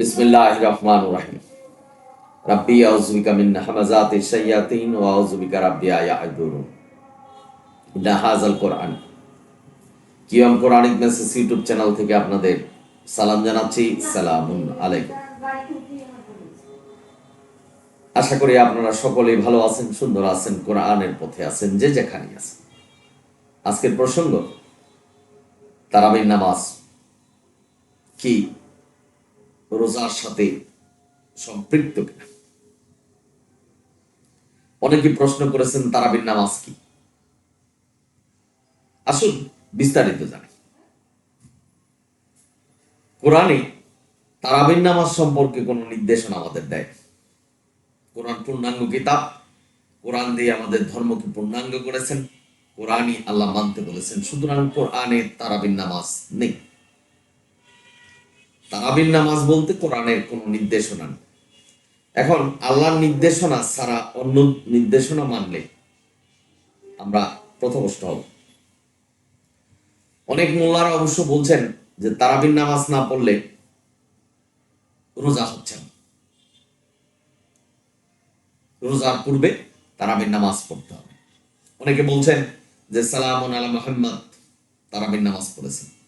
বিসমিল্লাহ রহমান রাহিম। রাব্বি, আউযুবিকা মিন হামাজাতি শাইয়াতিন ওয়া আউযুবিকা রাব্বি আয়াহদুরুন ইন্না হাযাল কোরআন কিয়াম কোরআনিক মেসেজ ইউটিউব চ্যানেল থেকে আপনাদের সালাম জানাচ্ছি। সালামুন আলাইকুম। আশা করি আপনারা সকলেই ভালো আছেন, সুন্দর আছেন, কোরআনের পথে আছেন, যে যেখানে আছেন। আজকের প্রসঙ্গ, তারাবির নামাজ। কি রোজার সাথে সম্পৃক্ত কিনা? অনেকে প্রশ্ন করেছেন, তারাবির নামাজ কি? আসুন বিস্তারিত জানি। কোরআনে তারাবির নামাজ সম্পর্কে কোনো নির্দেশনা আমাদের দেয়? কোরআন পূর্ণাঙ্গ কিতাব? কোরআন দিয়ে আমাদের ধর্মকে পূর্ণাঙ্গ করেছেন? কোরআনই আল্লাহ মানতে বলেছেন। সুতরাং কোরআনে তারাবির নামাজ নেই। তারাবির নামাজ বলতে কোরআনের কোনো নির্দেশনা নেই। এখন আল্লাহর নির্দেশনা ছাড়া অন্য নির্দেশনা মানলে আমরা প্রথমষ্ট হব। অনেক মোল্লারা অবশ্য বলছেন যে তারাবির নামাজ না পড়লে রোজা হচ্ছে না। রোজার পূর্বে তারাবির নামাজ পড়তে হবে। অনেকে বলছেন যে সালাম আলা মোহাম্মদ তারাবির নামাজ পড়েছেন।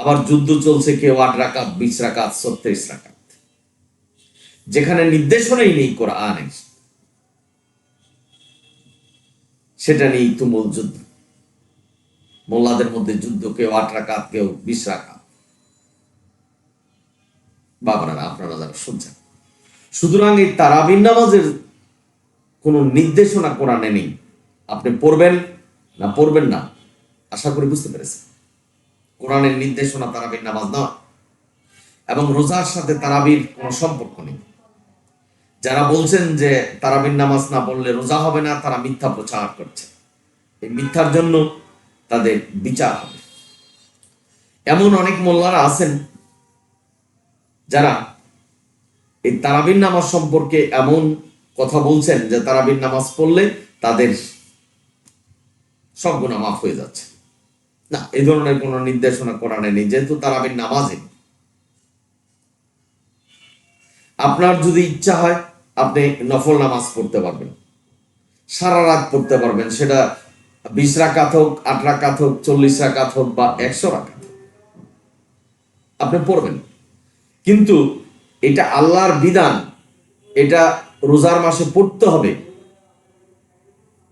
আবার যুদ্ধ চলছে কেউ আট রাকাত, বিশ রাকাত, ছত্রিশ রাকাত। যেখানে নির্দেশনাই নেই কোরআনে। সেটা নেই তুমুল যুদ্ধ। মোল্লাদের মধ্যে যুদ্ধ, কেউ আট রাকাত, কেউ বিশ রাকাত। বাবারা, আপনারা যারা শুনছেন, সুতরাং এই তারাবিন নামাজের কোনো নির্দেশনা কোরআনে নেই। আপনি পড়বেন না পড়বেন না, আশা করি বুঝতে পেরেছেন। কোরআনের নির্দেশনা তারাবির নামাজ নয় এবং রোজার সাথে তারাবির কোনো সম্পর্ক নেই। যারা বলছেন যে তারাবির নামাজ না পড়লে রোজা হবে না, তারা মিথ্যা প্রচার করছে। এই মিথ্যার জন্য তাদের বিচার হবে। এমন অনেক মোল্লারা আছেন যারা এই তারাবির নামাজ সম্পর্কে এমন কথা বলছেন যে তারাবির নামাজ পড়লে তাদের সব গুণা মাফ হয়ে যাচ্ছে। না এই ধরনের কোন নির্দেশনা কোরআনে নেই, যেহেতু তারাবির নামাজে। আপনার যদি ইচ্ছা হয়, আপনি নফল নামাজ পড়তে পারবেন। সারা রাত পড়তে পারবেন, সেটা বিশ রাকাত হোক, আট রাকাত হোক, চল্লিশ রাকাত হোক বা একশো রাকাত আপনি পড়বেন। কিন্তু এটা আল্লাহর বিধান, এটা রোজার মাসে পড়তে হবে।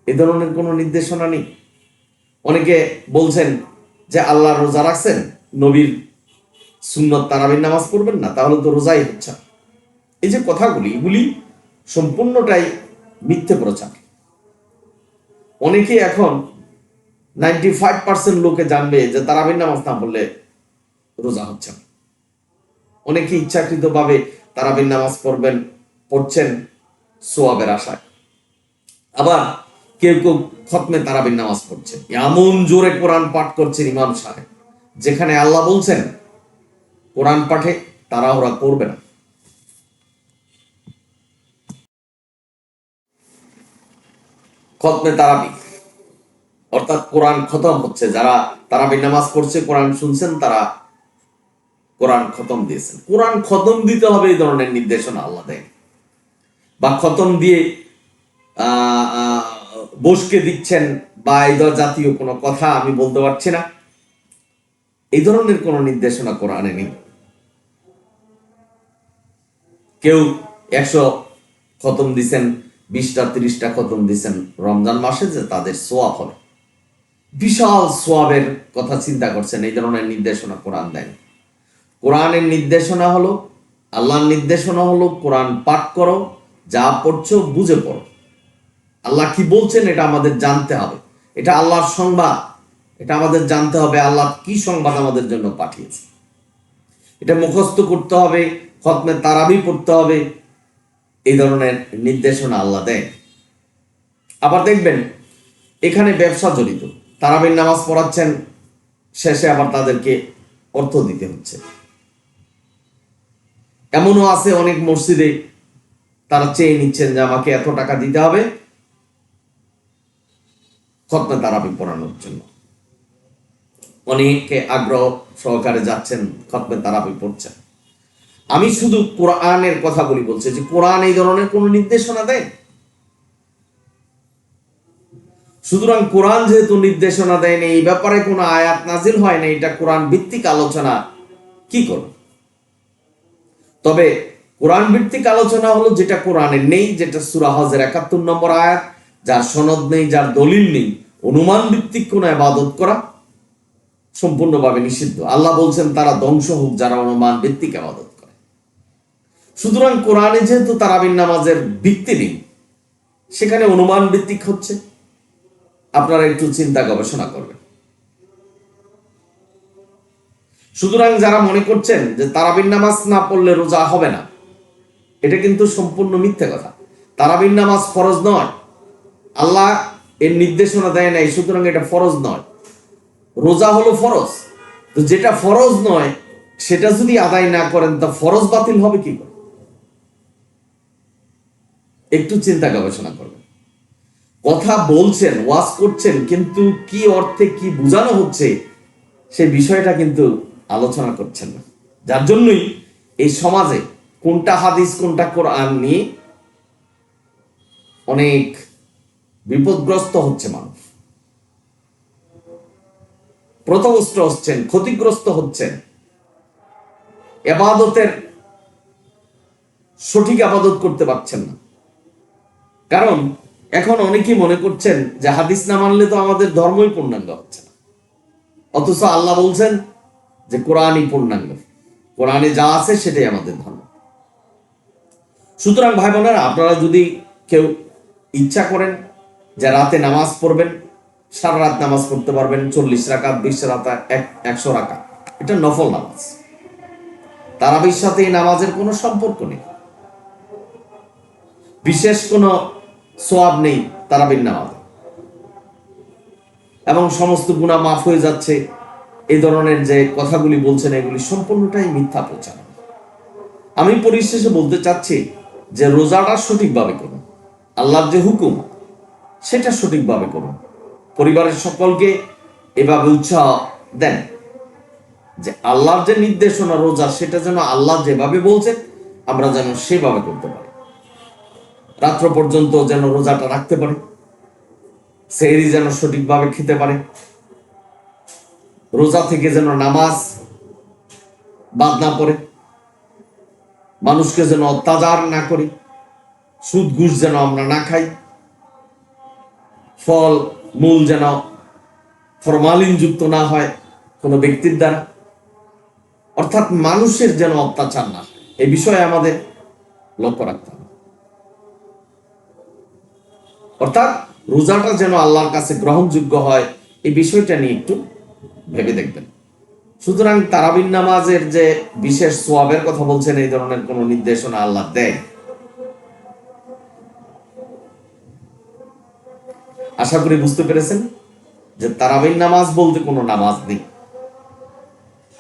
এ ধরনের কোনো নির্দেশনা নেই। অনেকে বলছেন যে আল্লাহ রোজা রাখছেন, নবীর সুন্নত তারাবির নামাজ পড়বেন না, তাহলে তো রোজাই হচ্ছে এই যে কথাগুলি, এগুলি সম্পূর্ণটাই মিথ্যে প্রচার। অনেকে এখন নাইনটি ফাইভ পার্সেন্ট লোকে জানবে যে তারাবির নামাজ না পড়লে রোজা হচ্ছে না। অনেকে ইচ্ছাকৃতভাবে তারাবির নামাজ পড়বেন, পড়ছেন সোয়াবের আশায়। আবার কেউ কেউ খতমে তারাবির নামাজ পড়ছে। এমন জোরে কোরআন পাঠ করছেন ইমাম সাহেব যেখানে আল্লাহ বলছেন কোরআন পাঠে তারা ওরা করবে না। খতমে তারাবি অর্থাৎ কোরআন খতম হচ্ছে। যারা তারাবির নামাজ পড়ছে কোরআন শুনছেন তারা কোরআন খতম দিয়েছেন। কোরআন খতম দিতে হবে এই ধরনের নির্দেশনা আল্লাহ দেয় বা খতম দিয়ে আহ, বসকে দিচ্ছেন বা এই জাতীয় কোনো কথা আমি বলতে পারছি না। এই ধরনের কোনো নির্দেশনা কোরআনে নেই। কেউ একশো খতম দিছেন, বিশটা, তিরিশটা খতম দিছেন রমজান মাসে যে তাদের সোয়াব হবে। বিশাল সোয়াবের কথা চিন্তা করছেন, এই ধরনের নির্দেশনা কোরআন দেন কোরআনের নির্দেশনা হলো, আল্লাহর নির্দেশনা হলো কোরআন পাঠ করো, যা পড়ছো বুঝে পড়ো। আল্লাহ কি বলছেন? এটা আমাদের জানতে হবে। এটা আল্লাহর সংবাদ। এটা আমাদের জানতে হবে আল্লাহ কি সংবাদ আমাদের জন্য পাঠিয়েছে। এটা মুখস্থ করতে হবে, খতমে তারাবি পড়তে হবে। এই ধরনের নির্দেশনা আল্লাহ দেয় আবার দেখবেন, এখানে ব্যবসা জড়িত। তারাবির নামাজ পড়াচ্ছেন, শেষে আবার তাদেরকে অর্থ দিতে হচ্ছে। এমনও আছে অনেক মসজিদে, তারা চেয়ে নিচ্ছেন যে আমাকে এত টাকা দিতে হবে খতমে তারাবি পড়ানোর জন্য। অনেকে আগ্রহ সহকারে যাচ্ছেন খতমে তারাবি পড়ছেন আমি শুধু কোরআনের কথাগুলি বলছি যে কোরআন এই ধরনের কোনো নির্দেশনা দেয়? সুতরাং কোরআন যেহেতু নির্দেশনা দেয়নি এই ব্যাপারে কোনো আয়াত নাজিল হয় না এটা কোরআন ভিত্তিক আলোচনা, কি করবে? তবে কোরআন ভিত্তিক আলোচনা হলো যেটা কোরআনে নেই, যেটা সুরা হজের একাত্তর নম্বর আয়াত যার সনদ নেই, যার দলিল নেই অনুমান ভিত্তিক কোন আবাদত করা সম্পূর্ণভাবে নিষিদ্ধ। আল্লাহ বলছেন, তারা ধ্বংস হোক যারা অনুমান ভিত্তিক আবাদত করে। সুতরাং কোরআনে যেহেতু তারাবিন নামাজের ভিত্তি নেই, সেখানে অনুমান ভিত্তিক হচ্ছে। আপনারা একটু চিন্তা গবেষণা করবেন। সুতরাং যারা মনে করছেন যে তারাবিন নামাজ না পড়লে রোজা হবে না, এটা কিন্তু সম্পূর্ণ মিথ্যে কথা। তারাবিন নামাজ ফরজ নয়। আল্লাহ এর নির্দেশনা দেয় নাই, সুতরাং এটা ফরজ নয়। রোজা হলো ফরজ। তো যেটা ফরজ নয়, সেটা যদি আদায় না করেন, তা ফরজ বাতিল হবে কি করে? একটু চিন্তা গবেষণা করবেন। কথা বলছেন, ওয়াজ করছেন, কিন্তু কি অর্থে কি বোঝানো হচ্ছে, সে বিষয়টা কিন্তু আলোচনা করছেন না। যার জন্যই এই সমাজে কোনটা হাদিস, কোনটা কোরআন নিয়ে অনেক বিপদগ্রস্ত হচ্ছে মানুষ। প্রথমস্ত হচ্ছেন, ক্ষতিগ্রস্ত হচ্ছেন। এবাদতের সঠিক আবাদত করতে পারছেন না। কারণ এখন অনেকেই মনে করছেন যে হাদিস না মানলে তো আমাদের ধর্মই পূর্ণাঙ্গ হচ্ছে না। অথচ আল্লাহ বলছেন যে কোরআনই পূর্ণাঙ্গ। কোরআনে যা আছে সেটাই আমাদের ধর্ম। সুতরাং ভাই বোনেরা, আপনারা যদি কেউ ইচ্ছা করেন যে রাতে নামাজ পড়বেন, সারা রাত নামাজ পড়তে পারবেন, চল্লিশ রাকাত, বিশ রাতা, এক, একশো রাকা এটা নফল নামাজ। তারাবির সাথে এই নামাজের কোনো সম্পর্ক নেই। বিশেষ কোনো সোয়াব নেই তারাবির নামাজ। এবং সমস্ত গুণা মাফ হয়ে যাচ্ছে। এই ধরনের যে কথাগুলি বলছেন, এগুলি সম্পূর্ণটাই মিথ্যা প্রচার। আমি পরিশেষে বলতে চাচ্ছি যে রোজাটা সঠিকভাবে করুন। আল্লাহর যে হুকুম সেটা সঠিকভাবে করুন। পরিবারের সকলকে এভাবে উৎসাহ দেন যে আল্লাহর যে নির্দেশনা রোজা, সেটা যেন আল্লাহ যেভাবে বলছেন, আমরা যেন সেভাবে করতে পারি। রাত্র পর্যন্ত যেন রোজাটা রাখতে পারে। সেহরি যেন সঠিকভাবে খেতে পারে। রোজা থেকে যেন নামাজ বাদ না পড়ে। মানুষকে যেন অত্যাচার না করি। সুদ ঘুষ যেন আমরা না খাই। ফল, মূল যেন ফরমালিন যুক্ত না হয় কোনো ব্যক্তির দ্বারা। অর্থাৎ মানুষের যেন অত্যাচার না এই বিষয়ে আমাদের লক্ষ্য রাখতে হবে। অর্থাৎ রোজাটা যেন আল্লাহর কাছে গ্রহণযোগ্য হয়, এই বিষয়টা নিয়ে একটু ভেবে দেখবেন। সুতরাং তারাবিন নামাজের যে বিশেষ সোয়াবের কথা বলছেন, এই ধরনের কোন নির্দেশনা আল্লাহ দেয় আশা করি বুঝতে পেরেছেন যে তারাবিন নামাজ বলতে কোনো নামাজ নেই।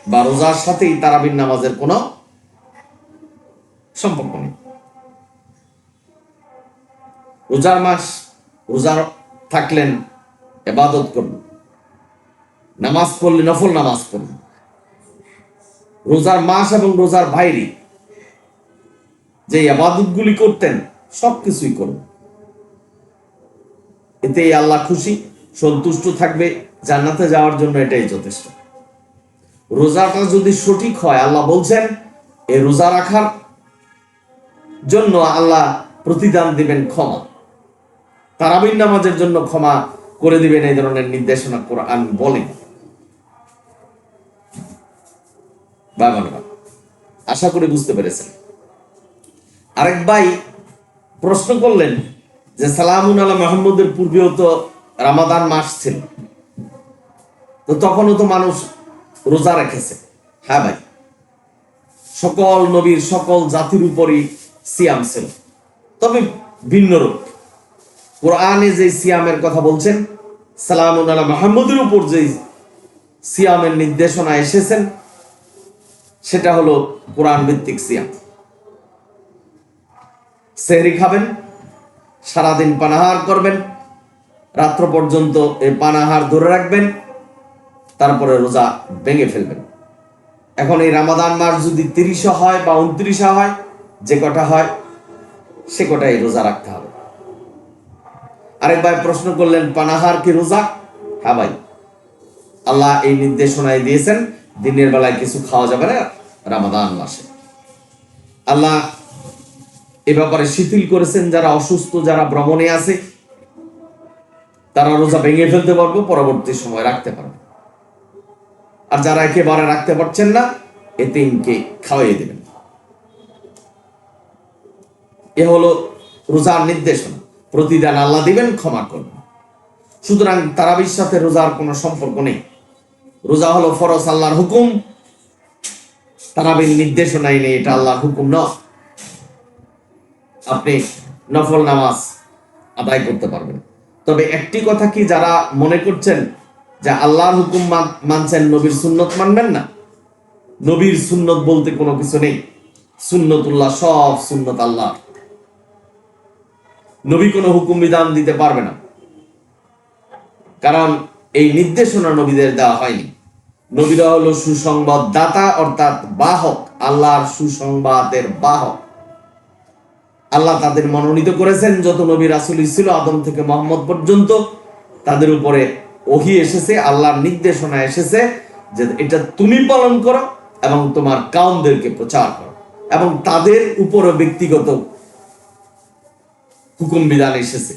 বা রোজার সাথেই তারাবিন নামাজের কোনো সম্পর্ক নেই। রোজার মাস রোজার থাকলেন, এবাদত করলেন নামাজ পড়লে নফল নামাজ পড়লেন রোজার মাস এবং রোজার বাইরে যে আবাদতগুলি করতেন, সবকিছুই করুন। এতে আল্লাহ খুশি, সন্তুষ্ট থাকবে, জান্নাতে যাওয়ার জন্য এটাই যথেষ্ট। রোজাটা যদি সঠিক হয়, আল্লাহ বলছেন এই রোজা রাখার জন্য আল্লাহ প্রতিদান দিবেন ক্ষমা। তারাবিন নামাজের জন্য ক্ষমা করে দিবেন, এই ধরনের নির্দেশনা কোরআন বাবা আশা করি বুঝতে পেরেছেন। আরেক ভাই প্রশ্ন করলেন যে সালামুন আল্লাহ মাহমুদের পূর্বেও তো রামাদান মাস ছিল। তো তখনও তো মানুষ রোজা রেখেছে। হ্যাঁ ভাই, সকল নবীর, সকল জাতির উপরই সিয়াম ছিল। তবে ভিন্ন রূপ। কোরআনে যে সিয়ামের কথা বলছেন, সালামুন আল্লাহ মাহমুদের উপর যে সিয়ামের নির্দেশনা এসেছেন, সেটা হলো কোরআন ভিত্তিক সিয়াম। সেহরি খাবেন সারাদিন পানাহার করবেন, রাত্র পর্যন্ত এই পানাহার ধরে রাখবেন, তারপরে রোজা ভেঙে ফেলবেন। এখন এই রামাদান মাস যদি তিরিশে হয় বা উনত্রিশে হয়, যে কটা হয়, সে কটাই রোজা রাখতে হবে। আরেক ভাই প্রশ্ন করলেন, পানাহার কি রোজা? হ্যাঁ ভাই, আল্লাহ এই নির্দেশনায় দিয়েছেন, দিনের বেলায় কিছু খাওয়া যাবে না রামাদান মাসে। আল্লাহ এ ব্যাপারে শিথিল করেছেন যারা অসুস্থ, যারা ভ্রমণে আছে, তারা রোজা ভেঙে ফেলতে পারব, পরবর্তী সময় রাখতে পারবে। আর যারা একেবারে রাখতে পারছেন না, এতিমকে খাওয়াই দেবেন। এ হলো রোজার নির্দেশনা। প্রতিদান আল্লাহ দিবেন, ক্ষমা করবেন। সুতরাং তারাবির সাথে রোজার কোনো সম্পর্ক নেই। রোজা হলো ফরজ আল্লাহর হুকুম। তারাবির নির্দেশনাই নেই, এটা আল্লাহর হুকুম নয়। আপনি নফল নামাজ আদায় করতে পারবেন। তবে একটি কথা কি যারা মনে করছেন যে আল্লাহর হুকুম মানছেন, নবীর সুন্নত মানবেন না? নবীর সুন্নত বলতে কোনো কিছু নেই। সুন্নতুল্লাহ সব সুন্নত আল্লাহ নবী কোনো হুকুম বিধান দিতে পারবে না। কারণ এই নির্দেশনা নবীদের দেওয়া হয়নি। নবীরা হলো সুসংবাদ দাতা অর্থাৎ বাহক, আল্লাহর সুসংবাদের বাহক। আল্লাহ তাদের মনোনীত করেছেন। যত নবী রাসুল ছিল আদম থেকে মোহাম্মদ পর্যন্ত, তাদের উপরে ওহি এসেছে, আল্লাহর নির্দেশনা এসেছে যে এটা তুমি পালন করো এবং তোমার কাউমদেরকে প্রচার করো। এবং তাদের উপরে ব্যক্তিগত হুকুম বিধান এসেছে।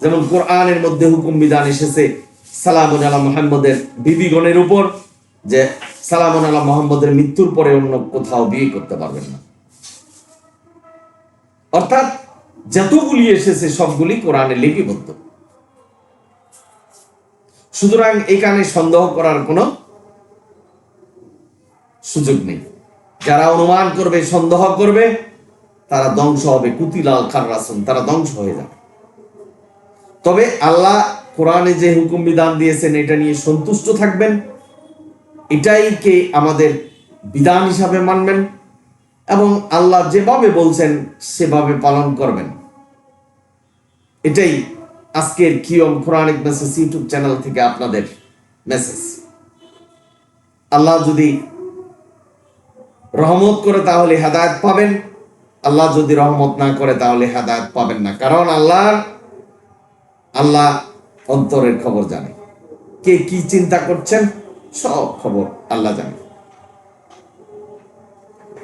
যেমন কোরআনের মধ্যে হুকুম বিধান এসেছে সালাম আলা মোহাম্মদের বিবিগণের উপর, যে সালাম আলা মোহাম্মদের মৃত্যুর পরে অন্য কোথাও বিয়ে করতে পারবেন না। অর্থাৎ যতগুলি এসেছে, সবগুলি কোরআনে লিপিবদ্ধ। সুতরাং এখানে সন্দেহ করার কোনো সুযোগ নেই। যারা অনুমান করবে, সন্দেহ করবে, তারা ধ্বংস হবে। কুতিলাল খাররাসুন, তারা ধ্বংস হয়ে যাবে। তবে আল্লাহ কোরআনে যে হুকুম বিধান দিয়েছেন, এটা নিয়ে সন্তুষ্ট থাকবেন। এটাই কে আমাদের বিধান হিসাবে মানবেন। এবং আল্লাহ যেভাবে বলছেন, সেভাবে পালন করবেন। এটাই আজকের কিয়ম কোরআনিক মেসেজ ইউটিউব চ্যানেল থেকে আপনাদের মেসেজ আল্লাহ যদি রহমত করে তাহলে হেদায়ত পাবেন। আল্লাহ যদি রহমত না করে তাহলে হেদায়ত পাবেন না। কারণ আল্লাহ আল্লাহ অন্তরের খবর জানে। কে কি চিন্তা করছেন? সব খবর আল্লাহ জানে।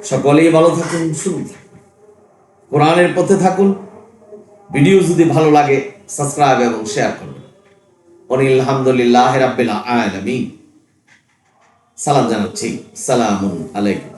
সকলেই ভালো থাকুন শুরু কোরআনের পথে থাকুন। ভিডিও যদি ভালো লাগে, সাবস্ক্রাইব এবং শেয়ার করুন। আলহামদুলিল্লাহ রাব্বিল আলামিন। সালাম জানাচ্ছি। সালামুন আলাইকুম।